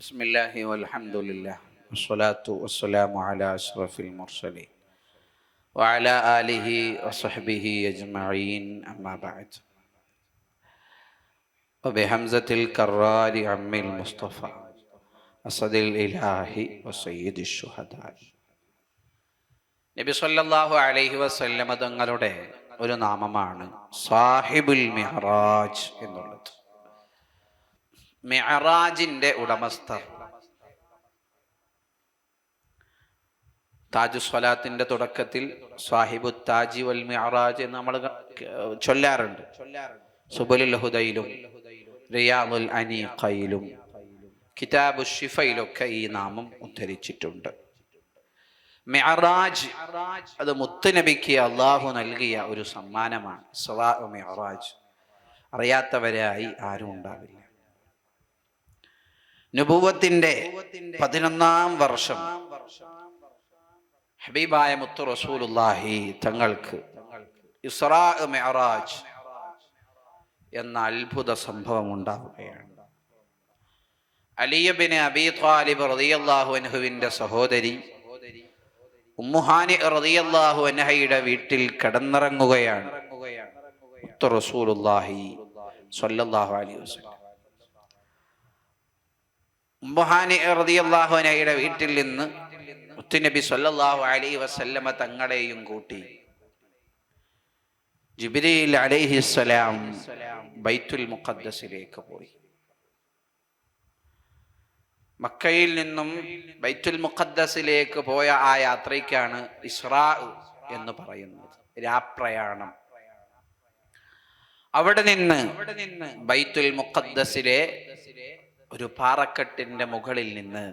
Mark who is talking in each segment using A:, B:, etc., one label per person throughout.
A: بسم الله والحمد لله والصلاة والسلام على أشرف المرسلين وعلى آله وصحبه أجمعين أما بعد وبهمزة الكرار عم المصطفى أسد الإله وسيد الشهداء നബി സല്ലല്ലാഹു അലൈഹി വസല്ലമ തങ്ങളുടെ ഒരു നാമമാണ് സാഹിബുൽ മിഹ്റാജ് എന്നുള്ളത് മിഹ്റാജിന്റെ ഉടമസ്ഥർ. താജു സ്വലാത്തിന്റെ തുടക്കത്തിൽ സാഹിബു താജി വൽ മെഹറാജ് നമ്മൾ ചൊല്ലാറുണ്ട്. സുബുലുൽ ഹുദയിലും റിയാദുൽ അനീഖയിലും കിതാബു ഷിഫയിലൊക്കെ ഈ നാമം ഉദ്ധരിച്ചിട്ടുണ്ട്. മെഹറാജ് അത് മുത്തുനബിക്ക് അള്ളാഹു നൽകിയ ഒരു സമ്മാനമാണ്. സവാ മെഹറാജ് അറിയാത്തവരായി ആരും ഉണ്ടാവില്ല. നുപൂവത്തിന്റെ പതിനൊന്നാം വർഷം. ഹബീബായ മുത്തു റസൂലുല്ലാഹി തങ്ങൾക്ക് മെഹറാജ് എന്ന അത്ഭുത സംഭവം ഉണ്ടാവുകയാണ്. അലിയബിന് അബി ത്വാലിബ് റളിയല്ലാഹു അൻഹുവിന്റെ സഹോദരി ഉമ്മുഹാനി റതിയല്ലാഹു അനഹയുടെ വീട്ടിൽ കിടന്നിറങ്ങുകയാണ്. റസൂലുള്ളാഹി സ്വല്ലല്ലാഹു അലൈഹി വസല്ലം. ഉമ്മുഹാനി റളിയല്ലാഹു അൻഹയുടെ വീട്ടിൽ നിന്ന് മുത്തുനബി സ്വല്ലല്ലാഹു അലൈഹി വസല്ലമ തങ്ങളെയും കൂട്ടി ജിബ്രീൽ അലൈഹിസ്സലാം ബൈത്തുൽ മുഖദ്ദസിലേക്ക് പോയി. മക്കയിൽ നിന്നും ബൈത്തുൽ മുഖദ്ദസിലേക്ക് പോയ ആ യാത്രയ്ക്കാണ് ഇസ്രാ എന്ന് പറയുന്നത്. രാപ്രയാണം അവിടെ നിന്ന് ബൈത്തുൽ മുഖദ്ദസിലെ ഒരു പാറക്കെട്ടിന്റെ മുകളിൽ നിന്ന്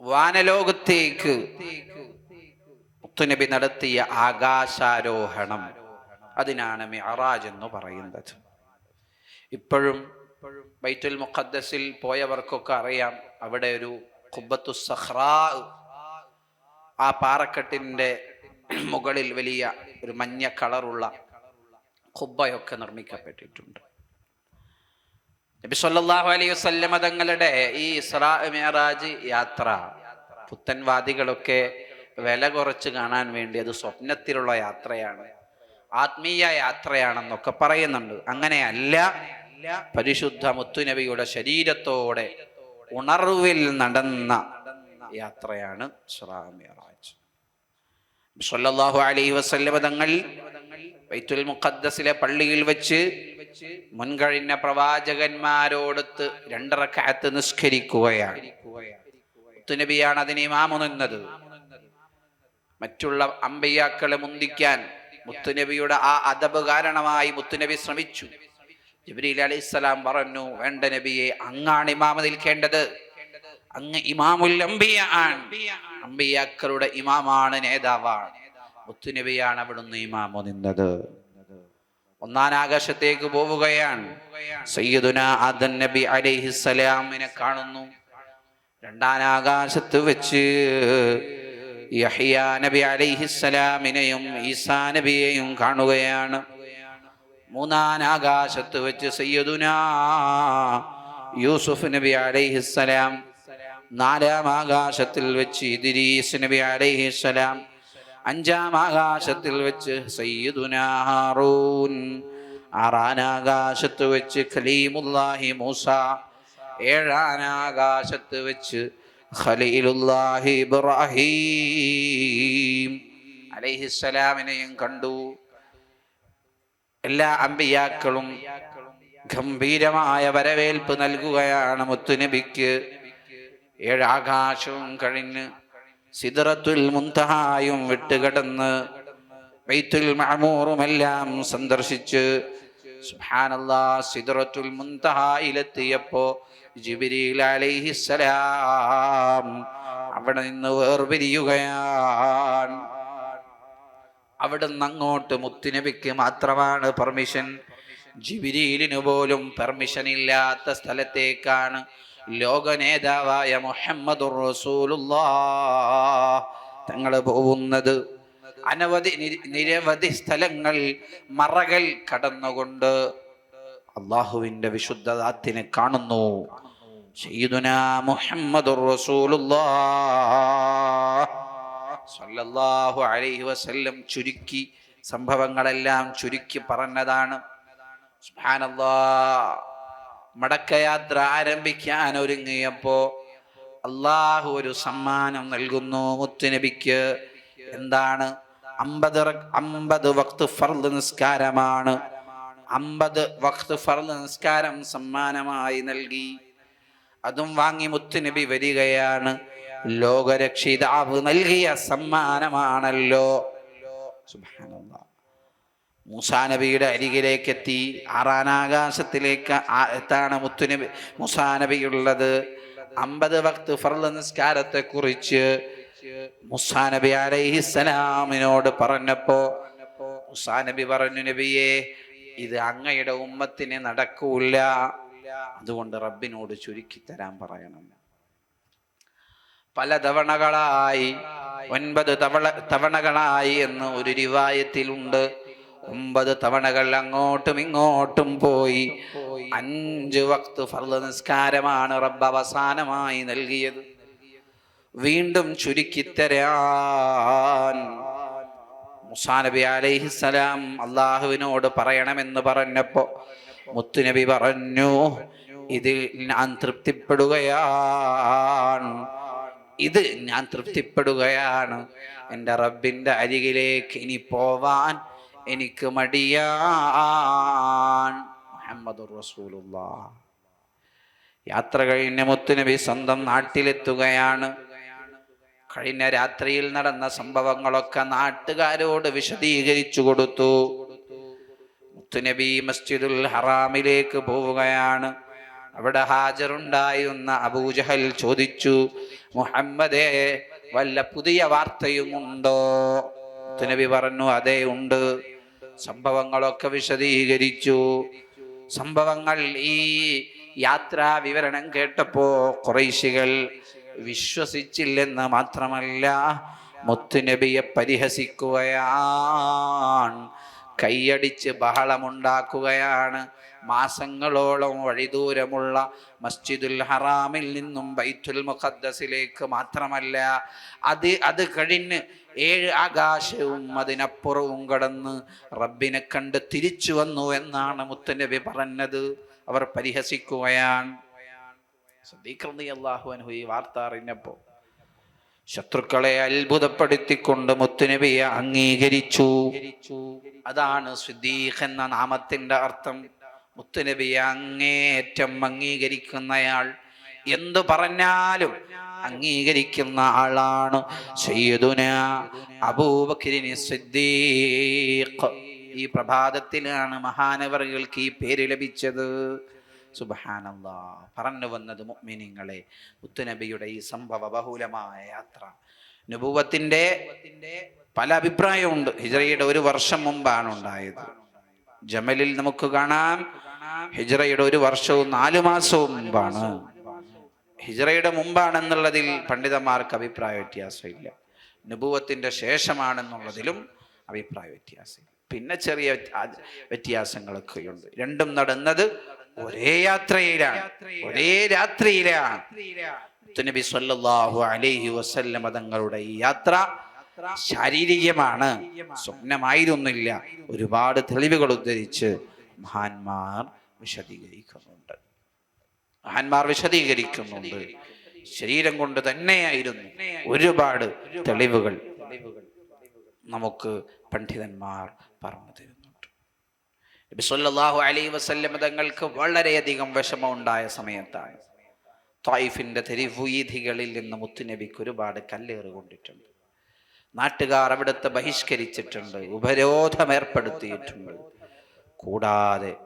A: വാനലോകത്തേക്ക് മുത്തുനബി നടത്തിയ ആകാശാരോഹണം. അതിനാണ് മിഅറാജ് എന്ന് പറയുന്നത്. ഇപ്പോഴും ബൈത്തുൽ മുഖദ്സിൽ പോയവർക്കൊക്കെ അറിയാം അവിടെ ഒരു കുബത്തു സഹ്റാ ആ പാറക്കെട്ടിന്റെ മുകളിൽ വലിയ ഒരു മഞ്ഞ കളറുള്ള കുബ്ബയൊക്കെ നിർമ്മിക്കപ്പെട്ടിട്ടുണ്ട്. നബി സല്ലല്ലാഹു അലൈഹി വസല്ലമ തങ്ങളുടെ ഈ ഇസ്രാ മിഅറാജ് യാത്ര പുത്തൻവാദികളൊക്കെ വില കുറച്ച് കാണാൻ വേണ്ടി അത് സ്വപ്നത്തിലുള്ള യാത്രയാണ് ആത്മീയ യാത്രയാണെന്നൊക്കെ പറയുന്നുണ്ട്. അങ്ങനെയല്ല പരിശുദ്ധ മുത്തുനബിയുടെ ശരീരത്തോടെ ഉണർവിൽ നടന്ന യാത്രയാണ് മിറാജ് സല്ലല്ലാഹു അലൈഹി വസല്ലമ തങ്ങൾ ബൈത്തുൽ മുഖദ്ദസിലെ പള്ളിയിൽ വെച്ച് മുൻകഴിഞ്ഞ പ്രവാചകന്മാരോടൊത്ത് രണ്ടറക്കാത്ത് നിസ്കരിക്കുകയാണ്. മുത്തുനബിയാണ് അതിനെ ഇമാമു നിന്നത്. മറ്റുള്ള അമ്പയ്യാക്കളെ മുന്തിക്കാൻ മുത്തുനബിയുടെ ആ അദബ് കാരണമായി മുത്തുനബി ശ്രമിച്ചു. ജിബ്രീൽ അലൈഹിസ്സലാം പറഞ്ഞു വേണ്ട നബിയെ അങ്ങാണ് ഇമാമ നിൽക്കേണ്ടത്. അങ്ങ് ഇമാമുൽ അമ്പയ്യാക്കളുടെ ആണ്. ഇമാമാണ് നേതാവാണ്. മുത്തുനബിയാണ് അവിടുന്ന് ഇമാമു നിന്നത്. ഒന്നാം ആകാശത്തേക്ക് പോവുകയാണ്. സയ്യിദുന ആദൻ നബി അലൈഹിസ്സലാമിനെ കാണുന്നു. രണ്ടാം ആകാശത്ത് വെച്ച് യഹിയ നബി അലൈഹിസ്സലാമിനെയും ഈസാ നബിയെയും കാണുകയാണ്. മൂന്നാം ആകാശത്ത് വെച്ച് സയ്യദുന യൂസുഫ് നബി അലൈഹിസ്സലാം നാലാം ആകാശത്തിൽ വെച്ച് ഇദ്രീസ് നബി അലൈഹിസ്സലാം അഞ്ചാം ആകാശത്തിൽ വെച്ച് സയ്യിദുനാഹാറൂൻ ആറാനാകാശത്ത് വെച്ച് ഖലീമുല്ലാഹി മൂസ ഏഴാം ആകാശത്ത് വെച്ച് ഖലീലുല്ലാഹി ഇബ്രാഹീം. അലൈഹിസ്സലാമിനെയും കണ്ടു. എല്ലാ അമ്പിയാക്കളും ഗംഭീരമായ വരവേൽപ്പ് നൽകുകയാണ് മുത്തുനബിക്ക്. ഏഴാകാശവും കഴിഞ്ഞ് സിദറത്തുൽ മുന്തഹായും വിട്ടുകിടന്ന് ബൈത്തുൽ മഹമൂറുമെല്ലാം സന്ദർശിച്ച് സുബ്ഹാനല്ലാഹ് സിദറത്തുൽ മുന്തഹായിലെത്തിയപ്പോ ജിബിരിൽ അലൈഹിസ്സലാം അവിടെ നിന്ന് വേർപിരിയുകയാണ്. അവിടെ നിന്ന് അങ്ങോട്ട് മുത്തുനബിക്ക് മാത്രമാണ് പെർമിഷൻ. ജിബിരിലിനു പോലും പെർമിഷൻ ഇല്ലാത്ത സ്ഥലത്തേക്കാണ് ലോക നേതാവായ മുഹമ്മദുർ റസൂലുള്ളാഹ്. തങ്ങൾ പോകുന്നത് അനവധി നിരവധി സ്ഥലങ്ങൾ മറകൾ കടന്നുകൊണ്ട് അള്ളാഹുവിന്റെ വിശുദ്ധദാത്തിനെ കാണുന്നു. സയ്യിദുനാ അലൈഹി വസല്ലം ചുരുക്കി സംഭവങ്ങളെല്ലാം ചുരുക്കി പറഞ്ഞതാണ്. സുബ്ഹാനല്ലാ മടക്കയാത്ര ആരംഭിക്കാൻ ഒരുങ്ങിയപ്പോ അള്ളാഹു ഒരു സമ്മാനം നൽകുന്നു മുത്തുനബിക്ക്. എന്താണ്? അമ്പത് അമ്പത് വക്ത് ഫർദ് നിസ്കാരമാണ്. അമ്പത് വക്ത് ഫർദ് നിസ്കാരം സമ്മാനമായി നൽകി. അതും വാങ്ങി മുത്തുനബി വരികയാണ്. ലോകരക്ഷിതാവ് നൽകിയ സമ്മാനമാണല്ലോ. സുബ്ഹാനല്ലാഹ് മൂസാ നബിയുടെ അരികിലേക്കെത്തി ആറാനാകാശത്തിലേക്ക് എത്താണ് മുത്തുനബി മൂസാ നബിയുള്ളത് അമ്പത് വക്ത് ഫർദ് നിസ്കാരത്തെ കുറിച്ച് മുസാ നബി അലൈഹിസ്സലാമിനോട് പറഞ്ഞപ്പോ മുസാ നബി പറഞ്ഞു നബിയെ ഇത് അങ്ങയുടെ ഉമ്മത്തിന് നടക്കൂല. അതുകൊണ്ട് റബ്ബിനോട് ചുരുക്കി തരാൻ പറയണം. പല തവണകളായി ഒൻപത് തവണ തവണകളായി എന്ന് ഒരു റിവായത്തിലുണ്ട്. ഒമ്പത് തവണകൾ അങ്ങോട്ടും ഇങ്ങോട്ടും പോയി. അഞ്ച് വക്ത് ഫർദ് നിസ്കാരമാണ് റബ്ബ് അവസാനമായി നൽകിയത്. വീണ്ടും ചുരുക്കിത്തരാൻ മുസാ നബി അലൈഹിസലാം അള്ളാഹുവിനോട് പറയണമെന്ന് പറഞ്ഞപ്പോ മുത്തുനബി പറഞ്ഞു ഇതിൽ ഞാൻ തൃപ്തിപ്പെടുകയാണ്. ഇത് ഞാൻ തൃപ്തിപ്പെടുകയാണ്. എന്റെ റബ്ബിന്റെ അരികിലേക്ക് ഇനി പോവാൻ എനിക്ക് മടിയാൻ റസൂലുള്ള യാത്ര കഴിഞ്ഞ മുത്തുനബി സ്വന്തം നാട്ടിലെത്തുകയാണ്. കഴിഞ്ഞ രാത്രിയിൽ നടന്ന സംഭവങ്ങളൊക്കെ നാട്ടുകാരോട് വിശദീകരിച്ചു കൊടുത്തു. മുത്തുനബി മസ്ജിദുൽ ഹറാമിലേക്ക് പോവുകയാണ്. അവിടെ ഹാജറുണ്ടായിരുന്ന അബൂജഹൽ ചോദിച്ചു മുഹമ്മദേ വല്ല പുതിയ വാർത്തയുമുണ്ടോ? മുത്തുനബി പറഞ്ഞു അതേ ഉണ്ട്. സംഭവങ്ങളൊക്കെ വിശദീകരിച്ചു. സംഭവങ്ങൾ ഈ യാത്രാ വിവരണം കേട്ടപ്പോ കുറൈശികൾ വിശ്വസിച്ചില്ലെന്ന് മാത്രമല്ല മുത്തുനബിയെ പരിഹസിക്കുകയാണ്. കൈയടിച്ച് ബഹളമുണ്ടാക്കുകയാണ്. മാസങ്ങളോളം വഴിദൂരമുള്ള മസ്ജിദുൽ ഹറാമിൽ നിന്നും ബൈത്തുൽ മുഖദ്ദസിലേക്ക് മാത്രമല്ല അത് അത് കഴിഞ്ഞ് ഏഴ് ആകാശവും അതിനപ്പുറവും കടന്ന് റബ്ബിനെ കണ്ട് തിരിച്ചു വന്നു എന്നാണ് മുത്തനബി പറഞ്ഞത്. അവർ പരിഹസിക്കുകയാണ്. അള്ളാഹു അനുഹു ഈ വാർത്ത അറിഞ്ഞപ്പോ ശത്രുക്കളെ അത്ഭുതപ്പെടുത്തിക്കൊണ്ട് മുത്തുനബിയെ അംഗീകരിച്ചു. അതാണ് സിദ്ദീഖ് എന്ന നാമത്തിന്റെ അർത്ഥം. മുത്തുനബിയെ അങ്ങേറ്റം അംഗീകരിക്കുന്നയാൾ എന്തു പറഞ്ഞാലും അംഗീകരിക്കുന്ന ആളാണ് സയ്യിദുന അബൂബക്രിന് സിദ്ദീഖ്. ഈ പ്രഭാതത്തിലാണ് മഹാനവറുകൾക്ക് ഈ പേര് ലഭിച്ചത്. സുബഹാനല്ലാ പറഞ്ഞു വന്നത് മുഅ്മിനീങ്ങളെ. മുത്തുനബിയുടെ ഈ സംഭവ ബഹുലമായ യാത്ര. നുബുവത്തിന്റെ പല അഭിപ്രായമുണ്ട്. ഹിജറയുടെ ഒരു വർഷം മുമ്പാണ് ഉണ്ടായത്. ജമലിൽ നമുക്ക് കാണാം. ഹിജറയുടെ ഒരു വർഷവും നാലു മാസവും മുമ്പാണ്. ഹിജറയുടെ മുമ്പാണെന്നുള്ളതിൽ പണ്ഡിതന്മാർക്ക് അഭിപ്രായ വ്യത്യാസമില്ല. നുബുവത്തിന്റെ ശേഷമാണെന്നുള്ളതിലും അഭിപ്രായ വ്യത്യാസം പിന്നെ ചെറിയ വ്യത്യാസങ്ങളൊക്കെ വ്യത്യാസങ്ങളൊക്കെയുണ്ട്. രണ്ടും നടന്നത് ഒരേ യാത്രയിലാണ് ഒരേ രാത്രിയിലാണ് നബി സല്ലല്ലാഹു അലൈഹി വസല്ലമ തങ്ങളുടെ ഈ യാത്ര ശാരീരികമാണ് സ്വപ്നമായിരുന്നില്ല. ഒരുപാട് തെളിവുകൾ ഉദ്ധരിച്ച് മഹാന്മാർ വിശദീകരിക്കുന്നുണ്ട്. മഹാന്മാർ വിശദീകരിക്കുന്നുണ്ട്. ശരീരം കൊണ്ട് തന്നെയായിരുന്നു ഒരുപാട് തെളിവുകൾ. നമുക്ക് പണ്ഡിതന്മാർ പറഞ്ഞു തരുന്നുണ്ട് അലൈ വസല്ലം തങ്ങൾക്ക് വളരെയധികം വിഷമമുണ്ടായ സമയത്താണ്. തായിഫിന്റെ തെരുവീഥികളിൽ നിന്ന് മുത്തുനബിക്ക് ഒരുപാട് കല്ലേറ് കൊണ്ടിട്ടുണ്ട്. നാട്ടുകാർ അവിടുത്തെ ബഹിഷ്കരിച്ചിട്ടുണ്ട് ഉപരോധം ഏർപ്പെടുത്തിയിട്ടുണ്ട് കൂടാതെ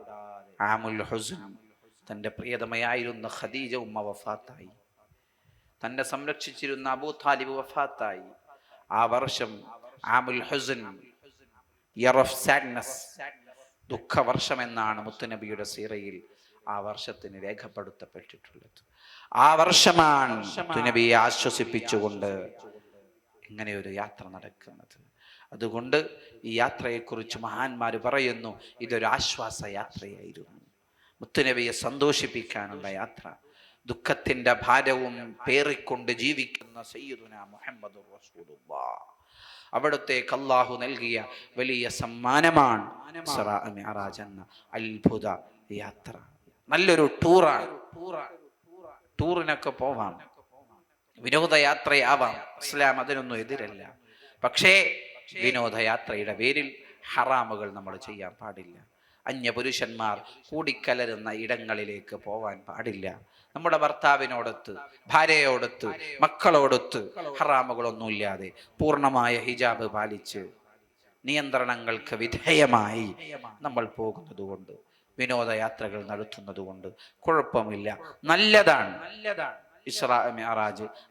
A: ആമുൽ ഹുസ്ൻ തന്റെ പ്രിയതമയായിരുന്ന ഖദീജ ഉമ്മ വഫാത്തായി. തന്നെ സംരക്ഷിച്ചിരുന്ന അബൂ താലിബ് വഫാത്തായി. ആ വർഷം ആമുൽ ഹുസ്ൻ ഓഫ് സാഡ്നസ് ദുഃഖവർഷം എന്നാണ് മുത്തുനബിയുടെ സീറയിൽ ആ വർഷത്തിന് രേഖപ്പെടുത്തപ്പെട്ടിട്ടുള്ളത്. ആ വർഷമാണ് മുത്തുനബിയെ ആശ്വസിപ്പിച്ചുകൊണ്ട് ഇങ്ങനെ ഒരു യാത്ര നടക്കുന്നത്. അതുകൊണ്ട് ഈ യാത്രയെക്കുറിച്ച് മഹാന്മാർ പറയുന്നു ഇതൊരു ആശ്വാസ യാത്രയായിരുന്നു. മുത്തുനബിയെ സന്തോഷിപ്പിക്കാനുള്ള യാത്ര. ദുഃഖത്തിന്റെ ഭാരവും പേറിക്കൊണ്ട് ജീവിക്കുന്ന സയ്യിദുന മുഹമ്മദ് അവിടത്തേക്ക് അള്ളാഹു നൽകിയ വലിയ സമ്മാനമാണ് എന്ന അത്ഭുത യാത്ര. നല്ലൊരു ടൂറാണ്. ടൂറിനൊക്കെ പോവാം. വിനോദയാത്രയാവാം. ഇസ്ലാം അതിനൊന്നും എതിരല്ല. പക്ഷേ വിനോദയാത്രയുടെ പേരിൽ ഹറാമുകൾ നമ്മൾ ചെയ്യാൻ പാടില്ല. അന്യപുരുഷന്മാർ കൂടിക്കലരുന്ന ഇടങ്ങളിലേക്ക് പോവാൻ പാടില്ല. നമ്മുടെ ഭർത്താവിനോടൊത്ത് ഭാര്യയോടൊത്ത് മക്കളോടൊത്ത് ഹറാമുകളൊന്നുമില്ലാതെ പൂർണമായ ഹിജാബ് പാലിച്ച് നിയന്ത്രണങ്ങൾക്ക് വിധേയമായി നമ്മൾ പോകുന്നത് കൊണ്ട് വിനോദയാത്രകൾ നടത്തുന്നത് കൊണ്ട് കുഴപ്പമില്ല. നല്ലതാണ്. നല്ലതാണ് ഇസ്രാ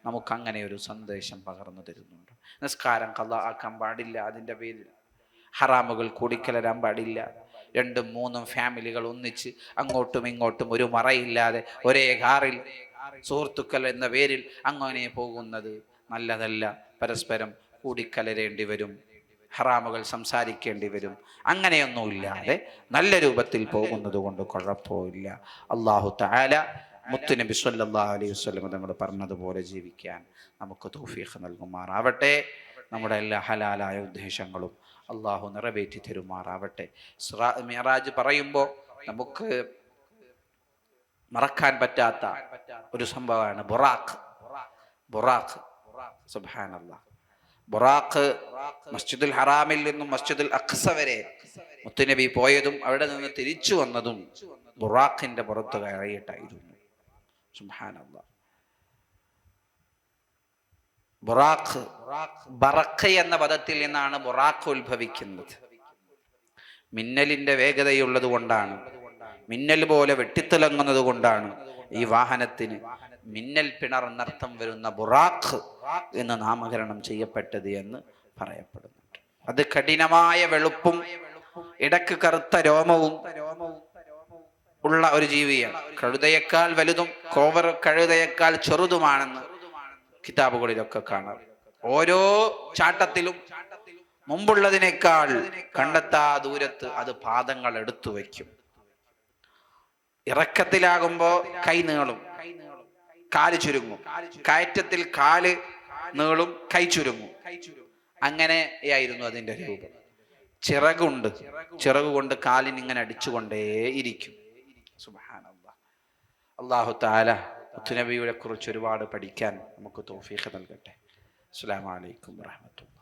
A: നമുക്ക് അങ്ങനെ ഒരു സന്ദേശം പകർന്നു തരുന്നുണ്ട്. നിസ്കാരം കഥ ആക്കാൻ പാടില്ല അതിന്റെ പേരിൽ. ഹറാമുകൾ കൂടിക്കലരാൻ പാടില്ല. രണ്ടും മൂന്നും ഫാമിലികൾ ഒന്നിച്ച് അങ്ങോട്ടും ഇങ്ങോട്ടും ഒരു മറയില്ലാതെ ഒരേ കാറിൽ സുഹൃത്തുക്കൾ എന്ന പേരിൽ അങ്ങനെ പോകുന്നത് നല്ലതല്ല. പരസ്പരം കൂടിക്കലരേണ്ടി വരും. ഹറാമുകൾ സംസാരിക്കേണ്ടി വരും. അങ്ങനെയൊന്നുമില്ലാതെ നല്ല രൂപത്തിൽ പോകുന്നത് കൊണ്ട് കുഴപ്പമില്ല. അള്ളാഹു താല മുത്തുനബി സല്ലാ അലൈഹി വസല്ലം തങ്ങൾ പറഞ്ഞതുപോലെ ജീവിക്കാൻ നമുക്ക് തൗഫീഖ് നൽകുമാറാവട്ടെ. നമ്മുടെ എല്ലാ ഹലാലായ ഉദ്ദേശങ്ങളും അള്ളാഹു നിറവേറ്റി തരുമാറാവട്ടെ. മിറാജ് പറയുമ്പോൾ നമുക്ക് മറക്കാൻ പറ്റാത്ത ഒരു സംഭവമാണ് ബുറാഖ്. ബൊറാഖ്. സുബ്ഹാനല്ലാ. ബുറാഖ് മസ്ജിദുൽ ഹറാമിൽ നിന്നും മസ്ജിദുൽ അഖ്സ വരെ മുത്തുനബി പോയതും അവിടെ നിന്ന് തിരിച്ചു വന്നതും ബുറാഖിന്റെ പുറത്ത് കയറിയിട്ടായിരുന്നു. സുബ്ഹാനല്ലാ. ബുറാഖ് ബറഖ് എന്ന പദത്തിൽ നിന്നാണ് ബുറാഖ് ഉത്ഭവിക്കുന്നത്. മിന്നലിന്റെ വേഗതയുള്ളത് കൊണ്ടാണ്. മിന്നൽ പോലെ വെട്ടിത്തിളങ്ങുന്നത് കൊണ്ടാണ് ഈ വാഹനത്തിന് മിന്നൽ പിണർ എന്നർത്ഥം വരുന്ന ബുറാഖ് എന്ന് നാമകരണം ചെയ്യപ്പെട്ടത് എന്ന് പറയപ്പെടുന്നുണ്ട്. അത് കഠിനമായ വെളുപ്പും ഇടയ്ക്ക് കറുത്ത രോമവും ഉള്ള ഒരു ജീവിയാണ്. കഴുതയേക്കാൾ വലുതും കോവർ കഴുതയേക്കാൾ ചെറുതുമാണെന്ന് കിതാബുകളിലൊക്കെ കാണാം. ഓരോ ചാട്ടത്തിലും മുമ്പുള്ളതിനേക്കാൾ കണ്ടെത്താ ദൂരത്ത് അത് പാദങ്ങൾ എടുത്തു വയ്ക്കും. ഇറക്കത്തിലാകുമ്പോ കൈ നീളും. കാൽ ചുരുങ്ങും. കയറ്റത്തിൽ കാൽ നീളും കൈ ചുരുങ്ങും. അങ്ങനെയായിരുന്നു അതിന്റെ രൂപം. ചിറകുണ്ട്. ചിറക് കൊണ്ട് കാലിന് ഇങ്ങനെ അടിച്ചുകൊണ്ടേയിരിക്കും. സുബ്ഹാനല്ലാഹ് അള്ളാഹു താല മുത്തുനബിയെ കുറിച്ച് ഒരുപാട് പഠിക്കാൻ നമുക്ക് തോഫീഖ് നൽകട്ടെ. അസ്സലാമു അലൈക്കും വറഹ്മത്തുള്ളാഹി